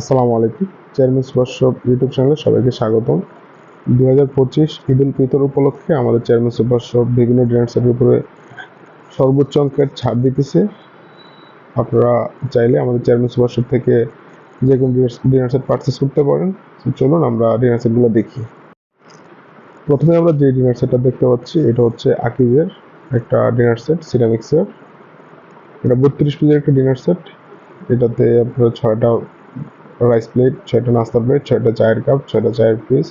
আসসালামু আলাইকুম। Chairman supershop YouTube চ্যানেলে সবাইকে স্বাগতম। দু হাজার পঁচিশ ঈদ উল ফিতর উপলক্ষে আমাদের চেয়ারম্যান সুপারশপ বিভিন্ন ডিনার সেটের উপরে সর্বোচ্চ অঙ্কের ছাড় দিতেছে। আপনারা চাইলে আমাদের চেয়ারম্যান সুপারশপ থেকে যে কোনো ডিনার সেট পারচেস করতে পারেন। চলুন আমরা ডিনার সেটগুলো দেখি। প্রথমে আমরা যে ডিনার সেটটা দেখতে পাচ্ছি, এটা হচ্ছে আকিজের একটা ডিনার সেট সিরামিক্সের এটা বত্রিশ পিসের একটা ডিনার সেট এটাতে আপনার ছয়টা রাইস প্লেট ছয়টা নাস্তা প্লেট ছয়টা চায়ের কাপ ছয়টা চায়ের পিস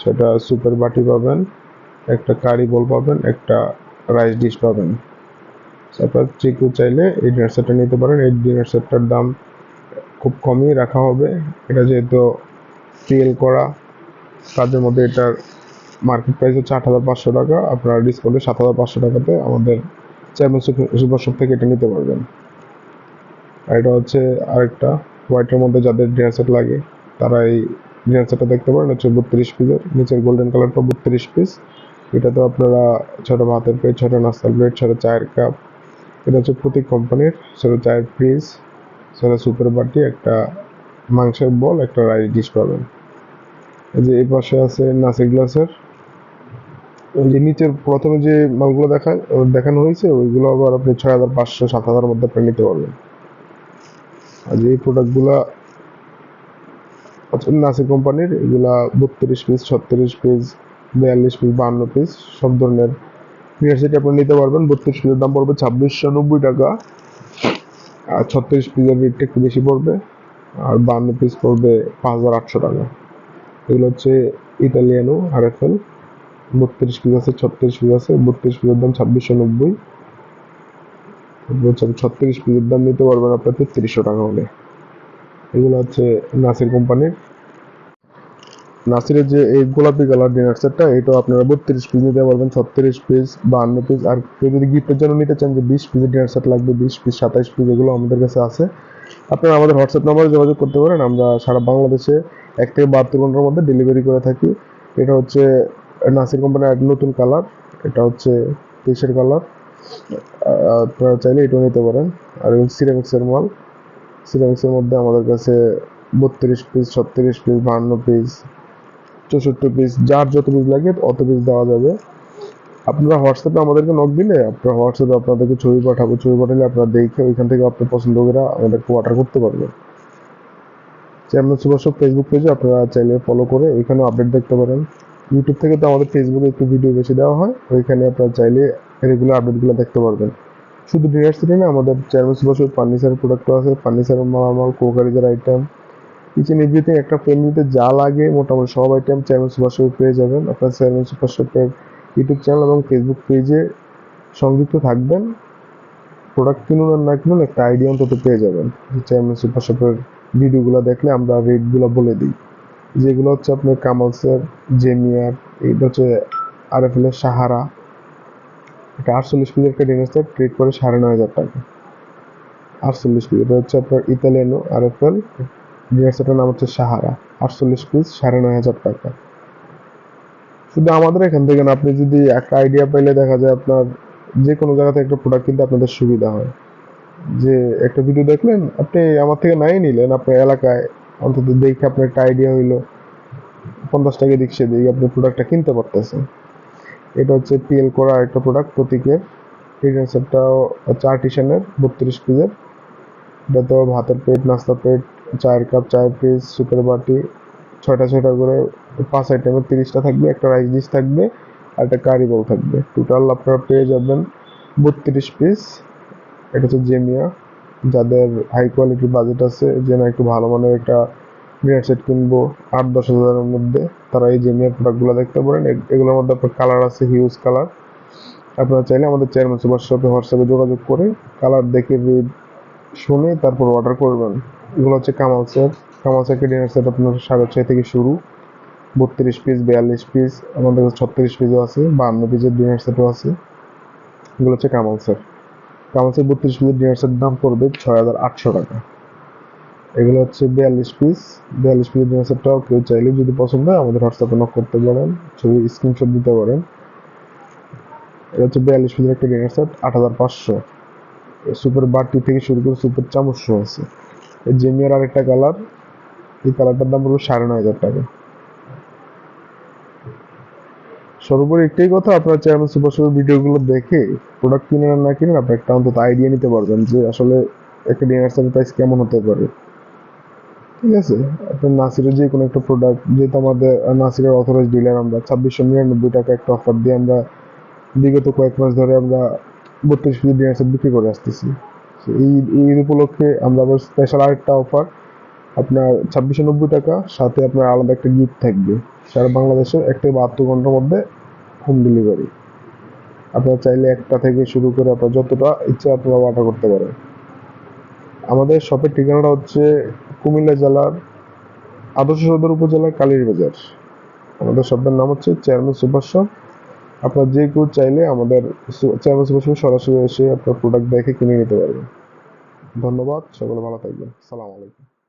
ছয়টা সুপের বাটি পাবেন, একটা কারি বোল পাবেন, একটা রাইস ডিশ পাবেন। আপনার চিকু চাইলে এই ডিনার সেটটা নিতে পারেন। এই ডিনার সেটটার দাম খুব কমই রাখা হবে। এটা যেহেতু সিএল করা, তাদের মধ্যে এটার মার্কেট প্রাইস হচ্ছে আট হাজার পাঁচশো টাকা। আপনারা ডিসকাউন্টে সাত হাজার পাঁচশো টাকাতে আমাদের চেয়ারম্যান সুপার শপ থেকে এটা নিতে পারবেন। আর এটা হচ্ছে আরেকটা হোয়াইটের মধ্যে যাদের ডিনার সেট লাগে তারা এই ডিনার সেটটা দেখতে পারেন, হচ্ছে বত্রিশ পিসের নিচের গোল্ডেন কালারটা বত্রিশ পিস এটাতে আপনারা ছটা ভাতের প্লেট ছটা নাস্তার প্লেট ছটা চায়ের কাপ এটা হচ্ছে প্রতীক কোম্পানির, ছটা চায়ের ফ্রিজ ছটা সুপের বাটি, একটা মাংসের বল একটা রাইস ডিশ পাবেন। এই যে এই পাশে আছে নাসির গ্লাসের। যে নিচের প্রথমে যে মালগুলো দেখা দেখানো হয়েছে, ওইগুলো আবার আপনি ছয় হাজার পাঁচশো, সাত হাজার মধ্যে আপনি নিতে পারবেন। আর এই প্রোডাক্টগুলা নাসি কোম্পানির, এগুলা বত্রিশ পিস ছত্রিশ পিস বিয়াল্লিশ পিস বাহান্ন পিস সব ধরনের সেট আপনি নিতে পারবেন। বত্রিশ পিসের দাম পড়বে ছাব্বিশশো নব্বই টাকা। আর ছত্রিশ পিসের রেটটা একটু বেশি পড়বে। আর বাহান্ন পিস পড়বে পাঁচ হাজার আটশো টাকা। এগুলো হচ্ছে ইতালিয়ানো আর এফ এল। বত্রিশ পিস আছে, ছত্রিশ পিস আছে। বত্রিশ পিসের দাম ছাব্বিশশো নব্বই। বলছেন, ছত্রিশ পিসের দাম নিতে পারবেন আপনার তেত্রিশশো টাকা হলে। এগুলো হচ্ছে নাসির কোম্পানির। নাসিরের যে এই গোলাপি কালার ডিনার সেটটা এটা আপনারা বত্রিশ পিস নিতে পারবেন, ছত্রিশ পিস বাহান্ন পিস আর কেউ যদি গিফটের জন্য নিতে চান যে বিশ পিসের ডিনার সেট লাগবে, বিশ পিস সাতাইশ পিস এগুলো আমাদের কাছে আছে। আপনারা আমাদের হোয়াটসঅ্যাপ নাম্বারে যোগাযোগ করতে পারেন, আমরা সারা বাংলাদেশে এক থেকে বাহাত্তর ঘণ্টার মধ্যে ডেলিভারি করে থাকি। এটা হচ্ছে নাসির কোম্পানির এক নতুন কালার, এটা হচ্ছে তেইশের কালার। আপনারা চাইলে এটাও নিতে পারেন। আর সিরামিক্সের মাল সিরামিক্সের মধ্যে আমাদের কাছে বত্রিশ পিস ছত্রিশ পিস বাহান্ন পিস চৌষট্টি পিস যার যত পিস লাগে অত পিস দেওয়া যাবে। আপনারা হোয়াটসঅ্যাপে আমাদেরকে নক দিলে, আপনার হোয়াটসঅ্যাপে আপনাদেরকে ছবি পাঠাবো। ছবি পাঠালে আপনারা দেখে ওইখান থেকে আপনার পছন্দ করে আমাদেরকে অর্ডার করতে পারবেন। চেয়ারম্যান সুভাষ ফেসবুক পেজে আপনারা চাইলে ফলো করে ওইখানে আপডেট দেখতে পারেন। ইউটিউব থেকে তো আমাদের ফেসবুকে একটু ভিডিও বেশি দেওয়া হয়, ওইখানে আপনারা চাইলে রেগুলার আপডেটগুলো দেখতে পারবেন। শুধু ডিনার সেটে না, আমাদের চেয়ারম্যান সুভাষ ফার্নিচার প্রোডাক্টও আছে ফার্নিচারের মালামাল কোকারিজের আইটেম কিচেন এভরিথিং একটা ফ্যামিলিতে যা লাগে, মোটামুটি সব আইটেম চেয়ারম্যান সুপার শপে পেয়ে যাবেন। আপনার চেয়ারম্যান সুপার শপের ইউটিউব চ্যানেল এবং ফেসবুক পেজে সংযুক্ত থাকবেন। প্রোডাক্ট কিনুন আর না কিনুন, একটা আইডিয়া অন্তত পেয়ে যাবেন চেয়ারম্যান সুপার শপের ভিডিওগুলো দেখলে আমরা রেটগুলো বলে দিই। যেগুলো হচ্ছে আপনার কামালসের, জেমিয়ার, এইটা হচ্ছে আর এফ সাহারা এটা আটচল্লিশ পিসের ডিনার সেট ট্রেড করে সাড়ে নয় হাজার টাকা। আটচল্লিশ পিস এটা হচ্ছে আপনার ইতালিয়ানো, আর এফ এল ডিনার সেটের নাম হচ্ছে সাহারা। আটচল্লিশ পিস সাড়ে নয় হাজার টাকা। শুধু আমাদের এখান থেকে না, আপনি যদি একটা আইডিয়া পাইলে দেখা যায় আপনার যে কোনো জায়গা থেকে একটা প্রোডাক্ট কিনতে আপনাদের সুবিধা হয়। যে একটা ভিডিও দেখলেন, আপনি আমার থেকে নাই নিলেন, আপনার এলাকায় অন্তত দেখে আপনার একটা আইডিয়া হইল। পঞ্চাশ টাকা দিক দিয়ে আপনি প্রোডাক্টটা কিনতে পারতেছেন। এটা হচ্ছে পিএল করা একটা প্রোডাক্ট প্রতীকের এই সেটটাও হচ্ছে আর্টিশানের বত্রিশ পিসের এটা তো ভাতের প্লেট নাস্তা প্লেট চায়ের কাপ চায়ের পিস সুপের বাটি, ছয়টা ছয়টা করে পাঁচ আইটেমের তিরিশটা থাকবে, একটা রাইস ডিশ থাকবে আর একটা কারি বল থাকবে। টোটাল আপনারা পেয়ে যাবেন বত্রিশ পিস এটা হচ্ছে জেমিয়া। যাদের হাই কোয়ালিটি বাজেট আছে যে না একটু ভালো মানের একটা ডিনার সেট কিনবো আট, দশ হাজারের মধ্যে। তারা এই জেমিয়া প্রোডাক্টগুলো দেখতে পারেন এগুলোর মধ্যে আপনার কালার আছে হিউজ কালার আপনারা চাইলে আমাদের চেয়ারম্যান সুপার শপে হোয়াটসঅ্যাপে যোগাযোগ করে কালার দেখে শুনে তারপর অর্ডার করবেন। এগুলো হচ্ছে কামালসের কামালসের একটা ডিনার সেট আপনার সাড়ে ছয় থেকে শুরু। বত্রিশ পিস বিয়াল্লিশ পিস আমাদের কাছে ছত্রিশ পিসও আছে বাহান্ন পিসের ডিনার সেটও আছে। এগুলো হচ্ছে কামাল সেট কামালসের কামালসের বত্রিশ পিসের ডিনার সেট দাম পড়বে ছয় হাজার আটশো টাকা। এগুলো হচ্ছে বিয়াল্লিশ পিস বিয়াল্লিশ ডিনার সেটটাও কেউ চাইলে যদি পছন্দ হয়, আমাদের হোয়াটসঅ্যাপে নক করতে পারেন, ছবি স্ক্রিনশট দিতে পারেন। এটা হচ্ছে বিয়াল্লিশ পিসের একটা ডিনার সেট আট হাজার পাঁচশো। সুপার বাটি থেকে শুরু করে সুপার চামচও আছে। এই জেমিয়ার আরেকটা কালার এই কালারটার দাম পড়বে সাড়ে নয় হাজার টাকা। সর্বোপরি একটাই কথা, আপনার চেয়ারম্যান সুপার শপের ভিডিওগুলো দেখে প্রোডাক্ট আর না কিনেন আপনি একটা অন্তত আইডিয়া নিতে পারবেন যে আসলে একটা ডিনার সেটের প্রাইস কেমন হতে পারে। ঠিক আছে। আপনার নাসিরের যে কোনো একটা প্রোডাক্ট যেহেতু আমাদের নাসিরের অথরাইজ ডিলার আমরা, ছাব্বিশশো নিরানব্বই টাকা একটা অফার দিয়ে আমরা বিগত কয়েক মাস ধরে আমরা বত্রিশ ডিনার সেট বিক্রি করে আসতেছি। এই এই উপলক্ষে আমরা আবার স্পেশাল আরেকটা অফার আপনার ছাব্বিশশো নব্বই টাকা, সাথে আপনার আলাদা একটা গিফট থাকবে। সারা বাংলাদেশে এক থেকে বাহাত্তর ঘণ্টার মধ্যে হোম ডেলিভারি আপনারা চাইলে একটা থেকে শুরু করে আপনার যতটা ইচ্ছা আপনারা অর্ডার করতে পারেন। আমাদের শপের ঠিকানাটা হচ্ছে কুমিল্লা জেলার আদর্শ সদর উপজেলার কালীর বাজার। আমাদের শপের নাম হচ্ছে চেয়ারম্যান সুপার শপ আপনার যে কেউ চাইলে আমাদের চেয়ারম্যান সুপার শপে সরাসরি এসে আপনার প্রোডাক্ট দেখে কিনে নিতে পারবেন। ধন্যবাদ, সকলে ভালো থাকবেন। সালাম আলাইকুম।